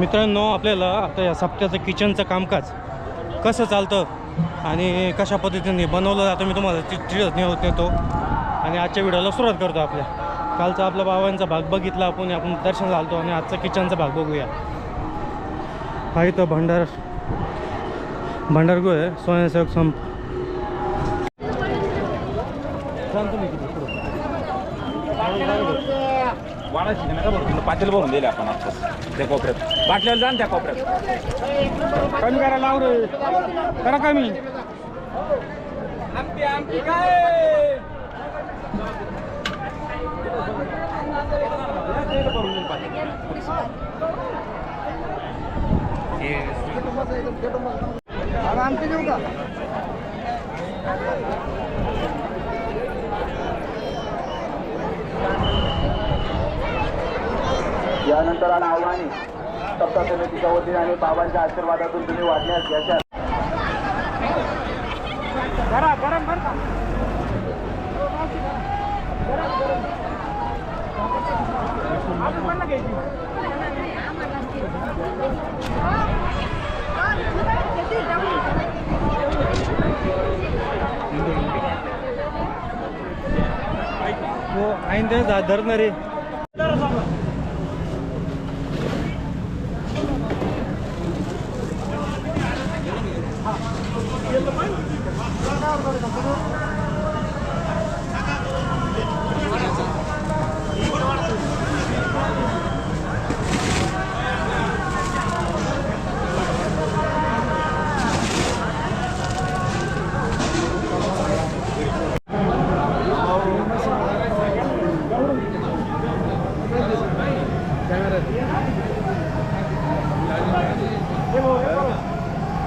मित्रांनो आपल्याला आता या सप्त्याचं किचनचं कामकाज कसं चालतं आणि कशा पद्धतीने बनवलं जातं मी तुम्हाला चिठ्ठीच नेत नेतो. आणि आजच्या व्हिडिओला सुरुवात करतो आपल्या. कालचा आपला बाबांचा भाग बघितला आपण आपण दर्शन घालतो आणि आजचा किचनचा भाग बघूया. हा इथं भंडार भंडारगृह आहे स्वयंसेवक संप सांगतो मी किती पुढं. वाढायची नाही का बरं पातेल बघून दिले आपण आत्ताच त्या कोपऱ्यात. बाटल्याला जा ना त्या कोपऱ्यात. कमी करा लाव रे करा कमी. आमटी आमटी काय? यानंतर आणि आव्हाने सप्ताह समितीच्या वतीने आणि बाबांच्या आशीर्वादातून तुम्ही वाढण्यास याच्या हो ऐन ते जा- धरणं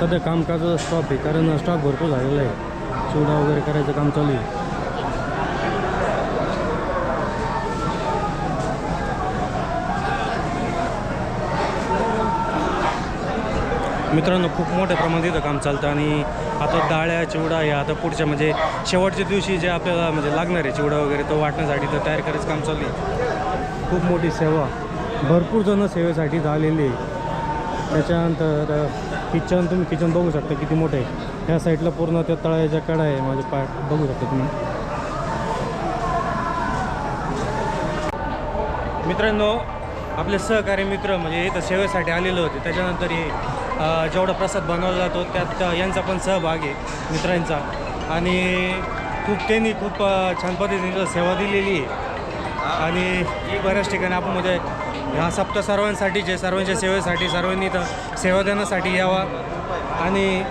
सध्या कामकाजाचा स्टॉप आहे कारण स्टॉक भरपूर झालेला आहे. चिवडा वगैरे करायचं काम चालू आहे. मित्रांनो खूप मोठ्या प्रमाणात इथं काम चालतं आणि आता डाळ्या चिवडा या आता पुढच्या म्हणजे शेवटच्या दिवशी जे आपल्याला म्हणजे लागणार आहे चिवडा वगैरे तो वाटण्यासाठी तर तयार करायचं काम चालू आहे. खूप मोठी सेवा. भरपूर जण सेवेसाठी झालेली आहे. त्याच्यानंतर किचन तुम्ही किचन बघू शकता किती मोठं आहे. ह्या साईडला पूर्ण त्या तळाच्या कडा आहे माझे पाय. बघू शकता तुम्ही. मित्रांनो आपले सहकारी मित्र म्हणजे इथं सेवेसाठी आलेले होते. त्याच्यानंतर हे जेवढा प्रसाद बनवला जातो त्यात यांचा पण सहभाग आहे मित्रांचा. आणि खूप त्यांनी खूप छान पद्धतीने सेवा दिलेली आहे. आणि बऱ्याच ठिकाणी आपण म्हणजे ह्या सप्ताह सर्वांसाठी जे सर्वांच्या सेवेसाठी सर्वांनी इथं सेवा देण्यासाठी यावा. आणि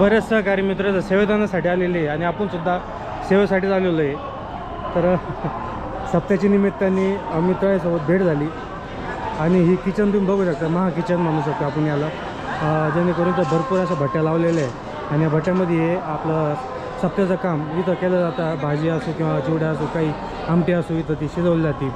बरेच सहकारी मित्र इथं सेवेदानासाठी आलेले आहे आणि आपणसुद्धा सेवेसाठीच आलेलो आहे. तर सप्त्याच्या निमित्ताने मित्रांसोबत भेट झाली. आणि ही किचन तुम्ही बघू शकता महा किचन म्हणू शकतो आपण याला. जेणेकरून तर भरपूर अशा भट्ट्या लावलेल्या आहे आणि या भट्ट्यामध्ये आपलं सप्त्याचं काम इथं केलं जातं. भाजी असो किंवा चिवड्या असो काही आमटी असो इथं ती शिजवली जाते.